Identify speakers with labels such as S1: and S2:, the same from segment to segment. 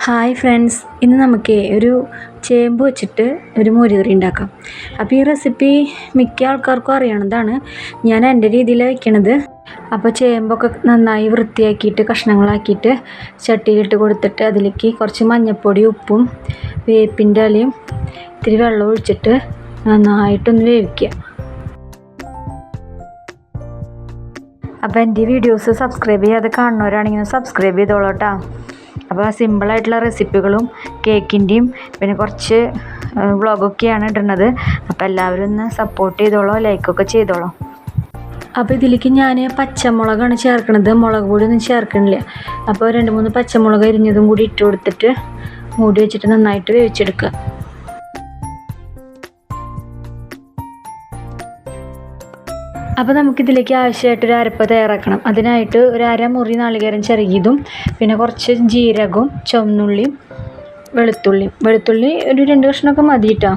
S1: Hi friends ഇന്ന് നമുക്ക് ഒരു ചേമ്പ് വെച്ചിട്ട് ഒരു മോരുകറി ഉണ്ടാക്കാം. അപ്പോൾ ഈ റെസിപ്പി മിക്ക ആൾക്കാർക്കും അറിയണതാണ്. ഞാൻ എന്റെ രീതിയിൽ വയ്ക്കണത് അപ്പോൾ ചേമ്പൊക്കെ നന്നായി വൃത്തിയാക്കിയിട്ട് കഷ്ണങ്ങളാക്കിയിട്ട് ചട്ടിയിലിട്ട് കൊടുത്തിട്ട് അതിലേക്ക് കുറച്ച് മഞ്ഞൾപ്പൊടി ഉപ്പും വേപ്പിന്റെ ഇലയും ഇത്തിരി വെള്ളം ഒഴിച്ചിട്ട് നന്നായിട്ടൊന്ന് വേവിക്കുക. അപ്പോൾ എന്റെ വീഡിയോസ് സബ്സ്ക്രൈബ് ചെയ്യാതെ കാണുന്നവരാണെങ്കിൽ സബ്സ്ക്രൈബ് ചെയ്തോളൂ അപ്പോൾ സിമ്പിളായിട്ടുള്ള റെസിപ്പികളും കേക്കിന്റെയും പിന്നെ കുറച്ച് വ്ളോഗൊക്കെയാണ് ഇടുന്നത്. അപ്പോൾ എല്ലാവരും ഒന്ന് സപ്പോർട്ട് ചെയ്തോളോ ലൈക്കൊക്കെ ചെയ്തോളോ. അപ്പോൾ ഇതിലേക്ക് ഞാൻ പച്ചമുളകാണ് ചേർക്കുന്നത് മുളക് പൊടി ഒന്നും ചേർക്കണില്ല. അപ്പോൾ രണ്ട് മൂന്ന് പച്ചമുളക് അരിഞ്ഞതും കൂടി ഇട്ട് കൊടുത്തിട്ട് മൂടി വെച്ചിട്ട് നന്നായിട്ട് വേവിച്ചെടുക്കുക. അപ്പോൾ നമുക്കിതിലേക്ക് ആവശ്യമായിട്ട് ഒരു അരപ്പ് തയ്യാറാക്കണം. അതിനായിട്ട് ഒരു അര മുറി നാളികേരം ചിരകിയതും പിന്നെ കുറച്ച് ജീരകവും ചുവന്നുള്ളിയും വെളുത്തുള്ളിയും. വെളുത്തുള്ളി ഒരു രണ്ട് കഷ്ണമൊക്കെ മതി കേട്ടോ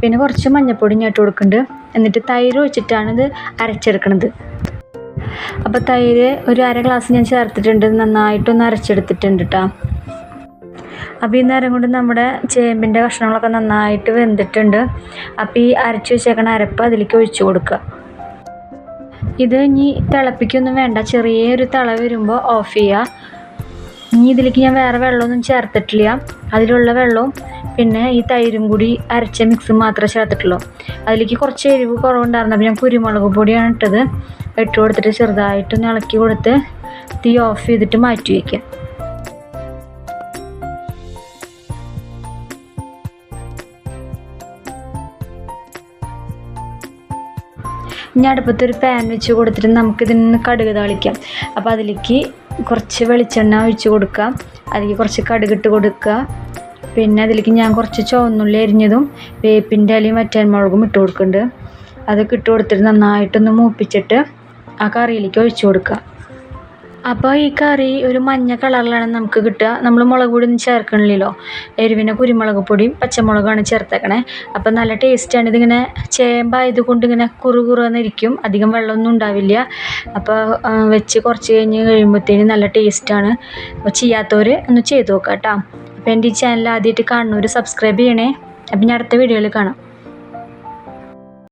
S1: പിന്നെ കുറച്ച് മഞ്ഞൾപ്പൊടി ഞാൻ കൊടുക്കുന്നുണ്ട്. എന്നിട്ട് തൈര് ഒഴിച്ചിട്ടാണ് ഇത് അരച്ചെടുക്കണത്. അപ്പോൾ തൈര് ഒരു അര ഗ്ലാസ് ഞാൻ ചേർത്തിട്ടുണ്ട്. നന്നായിട്ടൊന്ന് അരച്ചെടുത്തിട്ടുണ്ട് കേട്ടോ അപ്പോൾ ഈ നേരം കൊണ്ട് നമ്മുടെ ചേമ്പിന്റെ കഷ്ണങ്ങളൊക്കെ നന്നായിട്ട് വെന്തിട്ടുണ്ട്. അപ്പോൾ ഈ അരച്ച് വെച്ചേക്കണ അരപ്പ് അതിലേക്ക് ഒഴിച്ചു കൊടുക്കുക. ഇത് ഇനി തിളപ്പിക്കൊന്നും വേണ്ട. ചെറിയൊരു തിള വരുമ്പോൾ ഓഫ് ചെയ്യുക ഇനി ഇതിലേക്ക് ഞാൻ വേറെ വെള്ളമൊന്നും ചേർത്തിട്ടില്ല. അതിലുള്ള വെള്ളവും പിന്നെ ഈ തൈരും കൂടി അരച്ച മിക്സ് മാത്രമേ ചേർത്തിട്ടുള്ളൂ. അതിലേക്ക് കുറച്ച് എരിവ് കുറവുണ്ടായിരുന്നു. അപ്പോൾ ഞാൻ കുരുമുളക് പൊടിയാണ് ഇട്ടത്. ഇട്ട് കൊടുത്തിട്ട് ചെറുതായിട്ടൊന്ന് ഇളക്കി കൊടുത്ത് തീ ഓഫ് ചെയ്തിട്ട് മാറ്റി വയ്ക്കുക ഇനി അടുപ്പത്തൊരു പാൻ വെച്ച് കൊടുത്തിട്ട് നമുക്കിതിൽ നിന്ന് കടുക് താളിക്കാം. അപ്പോൾ അതിലേക്ക് കുറച്ച് വെളിച്ചെണ്ണ ഒഴിച്ച് കൊടുക്കാം അതിലേക്ക് കുറച്ച് കടുകിട്ട് കൊടുക്കുക. പിന്നെ അതിലേക്ക് ഞാൻ കുറച്ച് ചുവന്നുള്ളി അരിഞ്ഞതും വേപ്പിന്റെ ഇലയും വറ്റൽമുളകും ഇട്ട് കൊടുക്കുന്നുണ്ട്. അതൊക്കെ ഇട്ട് കൊടുത്തിട്ട് നന്നായിട്ടൊന്ന് മൂപ്പിച്ചിട്ട് ആ കറിയിലേക്ക് ഒഴിച്ച് കൊടുക്കുക. അപ്പോൾ ഈ കറി ഒരു മഞ്ഞ കളറിലാണ് നമുക്ക് കിട്ടുക. നമ്മൾ മുളക് പൊടി ഒന്നും ചേർക്കണില്ലല്ലോ. എരിവിനെ കുരുമുളക് പൊടിയും പച്ചമുളകാണ് ചേർത്തേക്കണേ. അപ്പോൾ നല്ല ടേസ്റ്റാണ് ഇതിങ്ങനെ ചേമ്പായത് കൊണ്ട് ഇങ്ങനെ കുറു കുറുന്നിരിക്കും അധികം വെള്ളമൊന്നും ഉണ്ടാവില്ല. അപ്പോൾ വെച്ച് കുറച്ച് കഴിഞ്ഞ് കഴിയുമ്പോഴത്തേനും നല്ല ടേസ്റ്റാണ് അപ്പോൾ ചെയ്യാത്തവർ ഒന്ന് ചെയ്ത് നോക്കാം കേട്ടോ അപ്പോൾ എന്റെ ഈ ചാനൽ ആദ്യമായിട്ട് കാണുന്നവർ സബ്സ്ക്രൈബ് ചെയ്യണേ. അപ്പം ഞാൻ അടുത്ത വീഡിയോയിൽ കാണാം.